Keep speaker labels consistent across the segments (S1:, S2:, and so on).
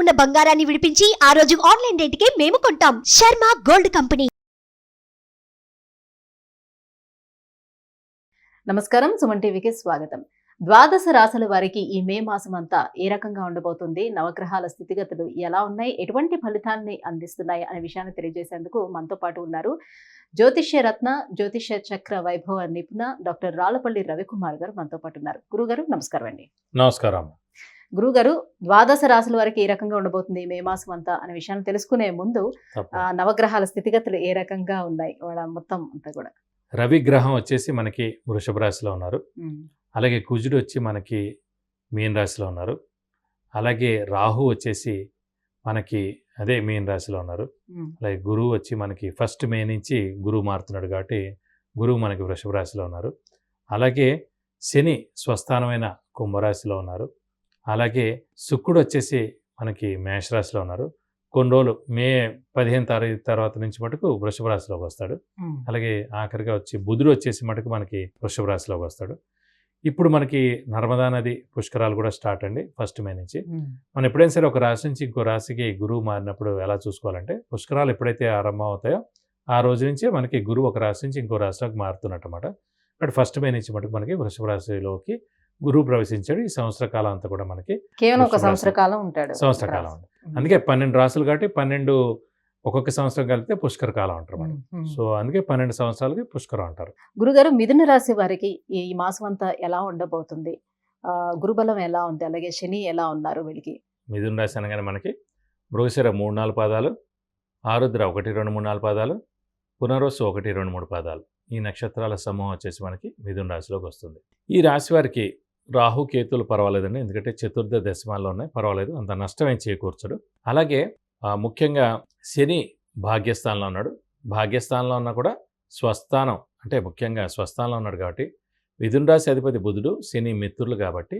S1: ఉన్న బంగారాన్ని విడిపించి ఆ రోజు ఆన్లైన్ రేటుకే మేము కొంటాం. Sharma gold company.
S2: నమస్కారం సుమన్ టీవీకి స్వాగతం. ద్వాదశ రాశుల వారికి ఈ మే మాసం అంతా ఏ రకంగా ఉండబోతుంది? నవగ్రహాల స్థితిగతులు ఎలా ఉన్నాయి? ఎటువంటి ఫలితాన్ని అందిస్తున్నాయి? అనే విషయాన్ని తెలియజేసేందుకు మనతో పాటు ఉన్నారు జ్యోతిష్య రత్న జ్యోతిష్య చక్ర వైభవ నిపుణ డాక్టర్ రాళ్ళపల్లి రవికుమార్ గారు మనతో పాటు ఉన్నారు. గురుగారు నమస్కారం అండి.
S3: నమస్కారం.
S2: గురుగారు ద్వాదశ రాశుల వారికి ఏ రకంగా ఉండబోతుంది మే మాసం అంతా అనే విషయాన్ని తెలుసుకునే ముందు నవగ్రహాల స్థితిగతులు ఏ రకంగా ఉన్నాయి? వాళ్ళ మొత్తం అంతా కూడా.
S3: రవి గ్రహం వచ్చేసి మనకి వృషభ రాశిలో ఉన్నారు. అలాగే కుజుడు వచ్చి మనకి మీన రాశిలో ఉన్నారు. అలాగే రాహు వచ్చేసి మనకి అదే మీన రాశిలో ఉన్నారు. అలాగే గురువు వచ్చి మనకి ఫస్ట్ మే నుంచి గురువు మారుతున్నాడు కాబట్టి గురువు మనకి వృషభ రాశిలో ఉన్నారు. అలాగే శని స్వస్థానమైన కుంభరాశిలో ఉన్నారు. అలాగే శుక్రుడు వచ్చేసి మనకి మేషరాశిలో ఉన్నారు. కొన్ని రోజులు మే పదిహేను తారీఖు తర్వాత నుంచి మటుకు వృషభ రాశిలోకి వస్తాడు. అలాగే ఆఖరిగా వచ్చి బుధుడు వచ్చేసి మటుకు మనకి వృషభ రాశిలోకి వస్తాడు. ఇప్పుడు మనకి నర్మదా నది పుష్కరాలు కూడా స్టార్ట్ అండి ఫస్ట్ మే నుంచి. మనం ఎప్పుడైనా సరే ఒక రాశి నుంచి ఇంకో రాశికి గురువు మారినప్పుడు ఎలా చూసుకోవాలంటే పుష్కరాలు ఎప్పుడైతే ఆరంభం అవుతాయో ఆ రోజు నుంచే మనకి గురువు ఒక రాశి నుంచి ఇంకో రాశిలోకి మారుతున్నట్టు అనమాట బట్ ఫస్ట్ మే నుంచి మటుకు మనకి వృషభ రాశిలోకి గురువు ప్రవేశించాడు. ఈ సంవత్సర కాలం అంతా కూడా మనకి
S2: కేవలం ఒక. సంవత్సర కాలం ఉంటాడు.
S3: సంవత్సర కాలం అందుకే పన్నెండు రాసులు కాబట్టి పన్నెండు ఒక్కొక్క సంవత్సరం కలిపితే పుష్కర కాలం అంటారు మనం సో అందుకే పన్నెండు సంవత్సరాలకి పుష్కరం అంటారు.
S2: గురుగారు మిథున రాశి వారికి ఈ మాసం అంతా ఎలా ఉండబోతుంది? గురుబలం ఎలా ఉంది? అలాగే శని ఎలా ఉన్నారు వీళ్ళకి?
S3: మిథున రాశి అనగానే మనకి మృగశిర మూడు నాలుగు పాదాలు ఆరుద్ర ఒకటి రెండు మూడు నాలుగు పాదాలు పునరోసు ఒకటి రెండు మూడు పాదాలు. ఈ నక్షత్రాల సమూహం వచ్చేసి మనకి మిథున రాశిలోకి వస్తుంది. ఈ రాశి వారికి రాహు కేతులు పర్వాలేదండి. ఎందుకంటే చతుర్థ దశమాల్లో ఉన్నాయి. పర్వాలేదు. అంత నష్టం ఏం చేకూర్చడు. అలాగే ముఖ్యంగా శని భాగ్యస్థానంలో ఉన్నాడు. భాగ్యస్థానంలో ఉన్నా కూడా స్వస్థానం అంటే ముఖ్యంగా స్వస్థానంలో ఉన్నాడు కాబట్టి మిథున్ రాశి అధిపతి బుధుడు శని మిత్రులు కాబట్టి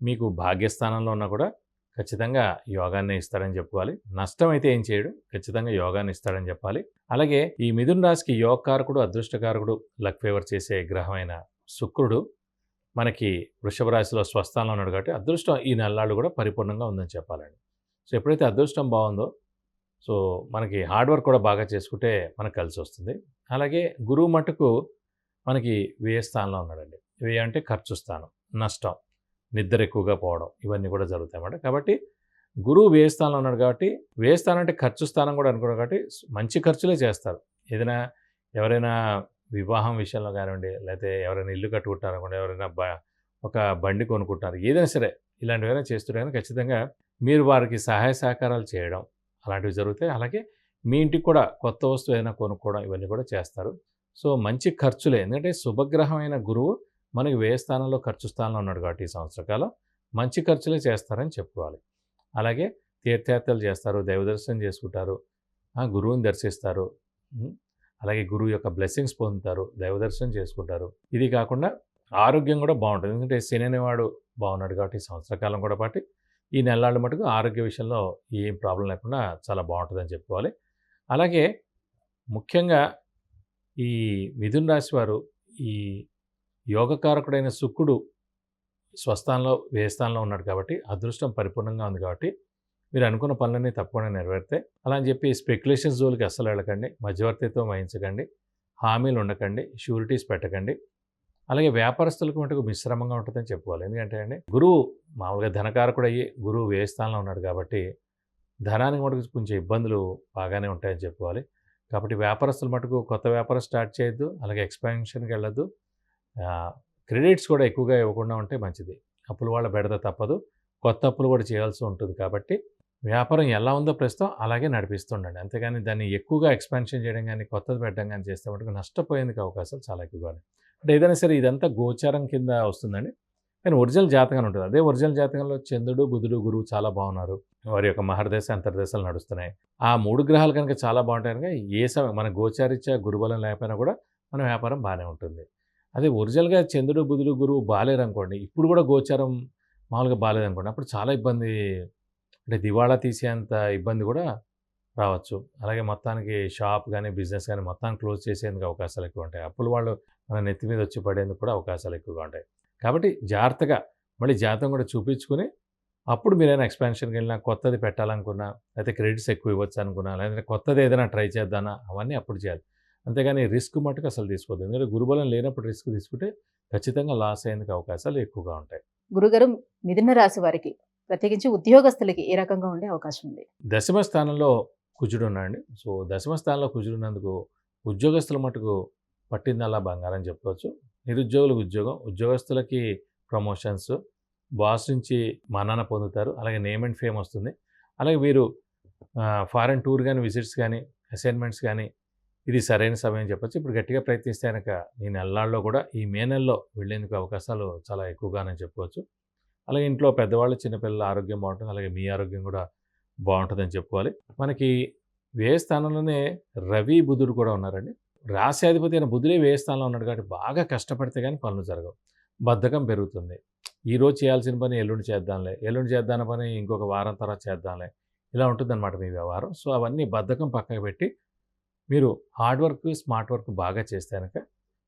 S3: మీకు భాగ్యస్థానంలో ఉన్నా కూడా ఖచ్చితంగా యోగాన్ని ఇస్తాడని చెప్పుకోవాలి. నష్టం అయితే ఏం చేయడు. ఖచ్చితంగా యోగాన్ని ఇస్తాడని చెప్పాలి. అలాగే ఈ మిథున రాశికి యోగకారకుడు అదృష్టకారకుడు లక్ ఫేవర్ చేసే గ్రహమైన శుక్రుడు మనకి వృషభ రాశిలో స్వస్థానంలో ఉన్నాడు కాబట్టి అదృష్టం ఈ నెలలాళ్ళు కూడా పరిపూర్ణంగా ఉందని చెప్పాలండి. సో ఎప్పుడైతే అదృష్టం బాగుందో సో మనకి హార్డ్ వర్క్ కూడా బాగా చేసుకుంటే మనకు కలిసి వస్తుంది. అలాగే గురువు మటుకు మనకి వ్యయ స్థానంలో ఉన్నాడండి. వ్యయ అంటే ఖర్చు స్థానం నష్టం నిద్ర ఎక్కువగా పోవడం ఇవన్నీ కూడా జరుగుతాయి అన్నమాట. కాబట్టి గురువు వ్యయ స్థానంలో ఉన్నాడు కాబట్టి వ్యయ స్థానం అంటే ఖర్చు స్థానం కూడా అనుకున్నాడు కాబట్టి మంచి ఖర్చులే చేస్తారు. ఏదైనా ఎవరైనా వివాహం విషయంలో కానివ్వండి లేకపోతే ఎవరైనా ఇల్లు కట్టుకుంటారనుకోండి ఎవరైనా బ ఒక బండి కొనుక్కుంటారు ఏదైనా సరే ఇలాంటివైనా చేస్తుంటే కానీ ఖచ్చితంగా మీరు వారికి సహాయ సహకారాలు చేయడం అలాంటివి జరుగుతాయి. అలాగే మీ ఇంటికి కూడా కొత్త వస్తువు ఏదైనా కొనుక్కోవడం ఇవన్నీ కూడా చేస్తారు. సో మంచి ఖర్చులే. ఎందుకంటే శుభగ్రహమైన గురువు మనకి వ్యయ స్థానంలో ఖర్చు స్థానంలో ఉన్నాడు కాబట్టి ఈ సంవత్సరకాలం మంచి ఖర్చులే చేస్తారని చెప్పుకోవాలి. అలాగే తీర్థయాత్రలు చేస్తారు దైవ దర్శనం చేసుకుంటారు ఆ, గురువుని దర్శిస్తారు. అలాగే గురువు యొక్క బ్లెస్సింగ్స్ పొందుతారు దైవదర్శనం చేసుకుంటారు. ఇది కాకుండా ఆరోగ్యం కూడా బాగుంటుంది. ఎందుకంటే శని అనేవాడు బాగున్నాడు కాబట్టి సంవత్సరకాలం సంవత్సర కాలం కూడా పాటు ఈ నెలలాళ్ళు మటుకు ఆరోగ్య విషయంలో ఏం ప్రాబ్లం లేకుండా చాలా బాగుంటుందని చెప్పుకోవాలి. అలాగే ముఖ్యంగా ఈ మిథున్ రాశి వారు ఈ యోగకారకుడైన శుక్రుడు స్వస్థానంలో వ్యయస్థానంలో ఉన్నాడు కాబట్టి అదృష్టం పరిపూర్ణంగా ఉంది కాబట్టి మీరు అనుకున్న పనులన్నీ తప్పకుండా నెరవేరుతాయి అలా అని చెప్పి స్పెక్యులేషన్స్ జోలికి అస్సలు వెళ్ళకండి. మధ్యవర్తిత్వం వహించకండి. హామీలు ఉండకండి. షూరిటీస్ పెట్టకండి. అలాగే వ్యాపారస్తులకు మటుకు మిశ్రమంగా ఉంటుందని చెప్పుకోవాలి. ఎందుకంటే అండి గురువు మామూలుగా ధనకారకుడు అయ్యి గురువు వ్యయస్థానంలో ఉన్నాడు కాబట్టి ధనానికి మటుకు కొంచెం ఇబ్బందులు బాగానే ఉంటాయని చెప్పుకోవాలి. కాబట్టి వ్యాపారస్తులు మటుకు కొత్త వ్యాపారం స్టార్ట్ చేయొద్దు. అలాగే ఎక్స్పాన్షన్కి వెళ్ళొద్దు. క్రెడిట్స్ కూడా ఎక్కువగా ఇవ్వకుండా ఉంటే మంచిది. అప్పులు వాళ్ళ బెడద తప్పదు. కొత్త అప్పులు కూడా చేయాల్సి ఉంటుంది కాబట్టి వ్యాపారం ఎలా ఉందో ప్రస్తుతం అలాగే నడిపిస్తుండండి. అంతేగాని దాన్ని ఎక్కువగా ఎక్స్పాన్షన్ చేయడం కానీ కొత్తది పెట్టడం కానీ చేస్తే మటుకు నష్టపోయేందుకు అవకాశాలు చాలా ఎక్కువగా ఉన్నాయి అంటే ఏదైనా సరే ఇదంతా గోచారం కింద వస్తుందండి. కానీ ఒరిజినల్ జాతకం ఉంటుంది. అదే ఒరిజినల్ జాతకంలో చంద్రుడు బుధుడు గురువు చాలా బాగున్నారు. వారి యొక్క మహర్దశ అంతర్దశలు నడుస్తున్నాయి. ఆ మూడు గ్రహాలు కనుక చాలా బాగుంటాయి కనుక ఏ సమయం మన గోచారిత్య గురుబలం లేకపోయినా కూడా మన వ్యాపారం బాగానే ఉంటుంది. అదే ఒరిజినల్గా చంద్రుడు బుధుడు గురువు బాగాలేరు అనుకోండి ఇప్పుడు కూడా గోచారం మామూలుగా బాగాలేదు అనుకోండి అప్పుడు చాలా ఇబ్బంది అంటే దివాళా తీసేంత ఇబ్బంది కూడా రావచ్చు. అలాగే మొత్తానికి షాప్ కానీ బిజినెస్ కానీ మొత్తాన్ని క్లోజ్ చేసేందుకు అవకాశాలు ఎక్కువ ఉంటాయి. అప్పులు వాళ్ళు మన నెత్తి మీద వచ్చి పడేందుకు కూడా అవకాశాలు ఎక్కువగా ఉంటాయి. కాబట్టి జాగ్రత్తగా మళ్ళీ జాతకం కూడా చూపించుకుని అప్పుడు మీరైనా ఎక్స్పాన్షన్కి వెళ్ళినా కొత్తది పెట్టాలనుకున్నా లేకపోతే క్రెడిట్స్ ఎక్కువ ఇవ్వచ్చు అనుకున్నా లేదంటే కొత్తది ఏదైనా ట్రై చేద్దానా అవన్నీ అప్పుడు చేయాలి. అంతేగాని రిస్క్ మటుకు అసలు తీసుకోవద్దు. ఎందుకంటే గురుబలం లేనప్పుడు రిస్క్ తీసుకుంటే ఖచ్చితంగా లాస్ అయ్యేందుకు అవకాశాలు ఎక్కువగా ఉంటాయి.
S2: గురుగారు మిథున రాశి వారికి ప్రత్యేకించి ఉద్యోగస్తులకి ఏ రకంగా ఉండే అవకాశం ఉంది.
S3: దశమ స్థానంలో కుజుడు ఉన్నాడు సో దశమ స్థానంలో కుజుడున్నందుకు ఉద్యోగస్తుల మటుకు పట్టిందల్లా బంగారం చెప్పవచ్చు నిరుద్యోగులకు ఉద్యోగం ఉద్యోగస్తులకి ప్రమోషన్స్ బాస్ నుంచి మన్నన పొందుతారు. అలాగే నేమ్ అండ్ ఫేమ్ వస్తుంది. అలాగే వీరు ఫారెన్ టూర్ కానీ విజిట్స్ కానీ అసైన్మెంట్స్ కానీ ఇది సరైన సమయం చెప్పొచ్చు. ఇప్పుడు గట్టిగా ప్రయత్నిస్తే కనుక ఈ నెలల్లో కూడా ఈ మే నెలలో వెళ్ళేందుకు అవకాశాలు చాలా ఎక్కువగానే చెప్పుకోవచ్చు. అలాగే ఇంట్లో పెద్దవాళ్ళు చిన్నపిల్లల ఆరోగ్యం బాగుంటుంది. అలాగే మీ ఆరోగ్యం కూడా బాగుంటుందని చెప్పుకోవాలి. మనకి వ్యయ స్థానంలోనే రవి బుధుడు కూడా ఉన్నారండి. రాశ్యాధిపతి అయిన బుధుడే వ్యయ స్థానంలో ఉన్నాడు కాబట్టి బాగా కష్టపడితే కానీ పనులు జరగవు. బద్ధకం పెరుగుతుంది. ఈరోజు చేయాల్సిన పని ఎల్లుండి చేద్దాంలే ఎల్లుండి చేద్దాన పని ఇంకొక వారం తర్వాత చేద్దాంలే ఇలా ఉంటుందన్నమాట మీ వ్యవహారం. సో అవన్నీ బద్ధకం పక్కకు పెట్టి మీరు హార్డ్ వర్క్ స్మార్ట్ వర్క్ బాగా చేస్తే కనుక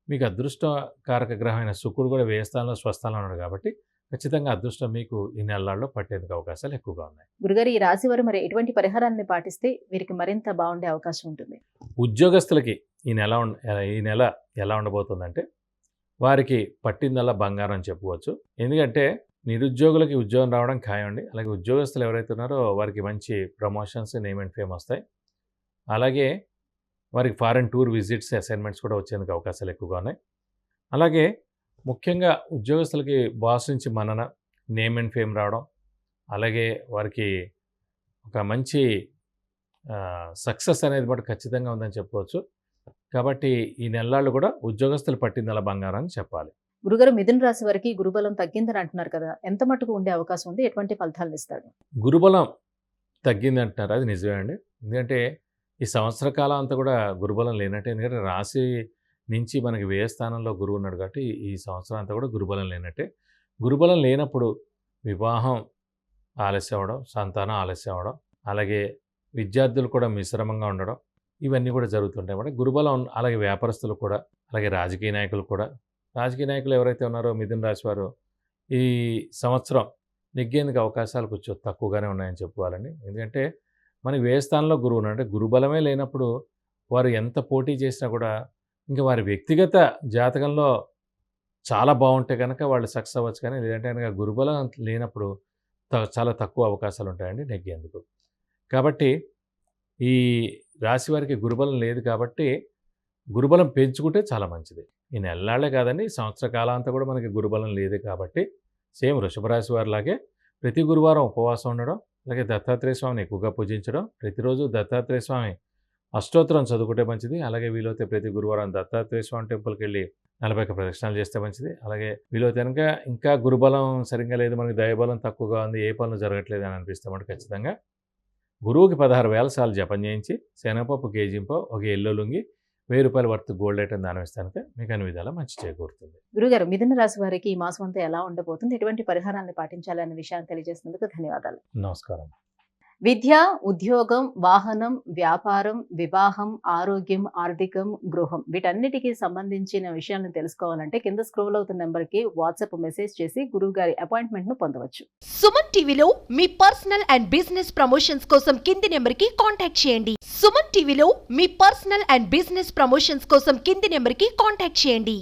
S3: మీకు అదృష్టకారక గ్రహమైన శుక్రుడు కూడా వ్యయస్థానంలో స్వస్థానంలో ఉన్నాడు కాబట్టి ఖచ్చితంగా అదృష్టం మీకు ఈ నెలల్లో పట్టేందుకు అవకాశాలు ఎక్కువగా ఉన్నాయి.
S2: గురుగారు ఈ రాశి వారు మరి ఎటువంటి పరిహారాన్ని పాటిస్తే వీరికి మరింత బాగుండే అవకాశం ఉంటుంది?
S3: ఉద్యోగస్తులకి ఈ నెల ఈ నెల ఎలా ఉండబోతుందంటే వారికి పట్టిందల్లా బంగారం అని చెప్పుకోవచ్చు. ఎందుకంటే నిరుద్యోగులకి ఉద్యోగం రావడం ఖాయండి అలాగే ఉద్యోగస్తులు ఎవరైతే ఉన్నారో వారికి మంచి ప్రమోషన్స్ నేమ్ అండ్ ఫేమ్ వస్తాయి. అలాగే వారికి ఫారెన్ టూర్ విజిట్స్ అసైన్మెంట్స్ కూడా వచ్చేందుకు అవకాశాలు ఎక్కువగా ఉన్నాయి. అలాగే ముఖ్యంగా ఉద్యోగస్తులకి బాస్ నుంచి మనన నేమ్ అండ్ ఫేమ్ రావడం అలాగే వారికి ఒక మంచి సక్సెస్ అనేది కూడా ఖచ్చితంగా ఉందని చెప్పుకోవచ్చు. కాబట్టి ఈ నెలలు కూడా ఉద్యోగస్తులు పట్టిందల బంగారం అని చెప్పాలి.
S2: గురుగారు మిథున రాశి వారికి గురుబలం తగ్గిందని అంటున్నారు కదా ఎంత మటుకు ఉండే అవకాశం ఉంది? ఎటువంటి ఫలితాలను ఇస్తాడు?
S3: గురుబలం తగ్గింది అంటున్నారు అది నిజమే అండి. ఎందుకంటే ఈ సంవత్సర కాలం అంతా కూడా గురుబలం లేనట్టే. ఎందుకంటే రాశి నుంచి మనకి వ్యయ స్థానంలో గురువు ఉన్నాడు కాబట్టి ఈ సంవత్సరం అంతా కూడా గురుబలం లేనట్టే. గురుబలం లేనప్పుడు వివాహం ఆలస్యం అవ్వడం సంతానం ఆలస్యం అవ్వడం అలాగే విద్యార్థులు కూడా మిశ్రమంగా ఉండడం ఇవన్నీ కూడా జరుగుతుంటాయి అన్నమాట. గురుబలం అలాగే వ్యాపారస్తులు కూడా అలాగే రాజకీయ నాయకులు కూడా. రాజకీయ నాయకులు ఎవరైతే ఉన్నారో మిథున్ రాశి వారు ఈ సంవత్సరం నెగ్గేందుకు అవకాశాలు కొంచెం తక్కువగానే ఉన్నాయని చెప్పుకోవాలండి. ఎందుకంటే మనకి వ్యయస్థానంలో గురువు ఉన్నాడు. అంటే గురుబలమే లేనప్పుడు వారు ఎంత పోటీ చేసినా కూడా ఇంకా వారి వ్యక్తిగత జాతకంలో చాలా బాగుంటే కనుక వాళ్ళు సక్సెస్ అవ్వచ్చు కానీ లేదంటే కనుక గురుబలం లేనప్పుడు త- చాలా తక్కువ అవకాశాలు ఉంటాయండి నెగ్గేందుకు. కాబట్టి ఈ రాశి వారికి గురుబలం లేదు కాబట్టి గురుబలం పెంచుకుంటే చాలా మంచిది. ఈ నెలలాళ్ళే కాదండి సంవత్సర కాలం అంతా కూడా మనకి గురుబలం లేదు కాబట్టి సేమ్ వృషభ రాశి వారిలాగే ప్రతి గురువారం ఉపవాసం ఉండడం అలాగే దత్తాత్రేయ స్వామిని ఎక్కువగా పూజించడం ప్రతిరోజు దత్తాత్రేయ స్వామి అష్టోత్తరం చదువుకుంటే మంచిది అలాగే వీలైతే ప్రతి గురువారం దత్తాత్రేయ స్వామి టెంపుల్కి వెళ్ళి నలభై ఒక్క ప్రదక్షిణాలు చేస్తే మంచిది. అలాగే వీలైతే కనుక ఇంకా గురుబలం సరిగ్గా లేదు మనకి దైవబలం తక్కువగా ఉంది ఏ పనులు జరగట్లేదు అని అనిపిస్తే మనకు ఖచ్చితంగా గురువుకి పదహారు వేల సార్లు జపం చేయించి శనగపప్పు కేజీంపో ఒక ఎల్లో లుంగి వెయ్యి రూపాయల వర్త్ గోల్డ్ ఐటమ్ దానం ఇస్తానికి మీకు అన్ని విధాలా మంచి చేకూరుతుంది.
S2: గురుగారు మిథున రాశి వారికి ఈ మాసం అంతా ఎలా ఉండబోతుంది? ఎటువంటి పరిహారాన్ని పాటించాలి అనే విషయాన్ని తెలియజేసినందుకు ధన్యవాదాలు.
S3: నమస్కారం.
S2: విద్య ఉద్యోగం వాహనం వ్యాపారం వివాహం ఆరోగ్యం ఆర్థికం గృహం వీటన్నిటికీ సంబంధించిన విషయాలను తెలుసుకోవాలంటే కింద స్క్రోల్ అవుతున్న నెంబర్కి వాట్సాప్ మెసేజ్ చేసి గురువు గారి అపాయింట్మెంట్ను పొందవచ్చు.
S1: సుమన్ టీవీలో మీ పర్సనల్ అండ్ బిజినెస్ ప్రమోషన్స్ కోసం కింది నెంబర్కి కాంటాక్ట్ చేయండి. సుమన్ టీవీలో మీ పర్సనల్ అండ్ బిజినెస్ ప్రమోషన్స్ కోసం కింది నెంబర్కి కాంటాక్ట్ చేయండి.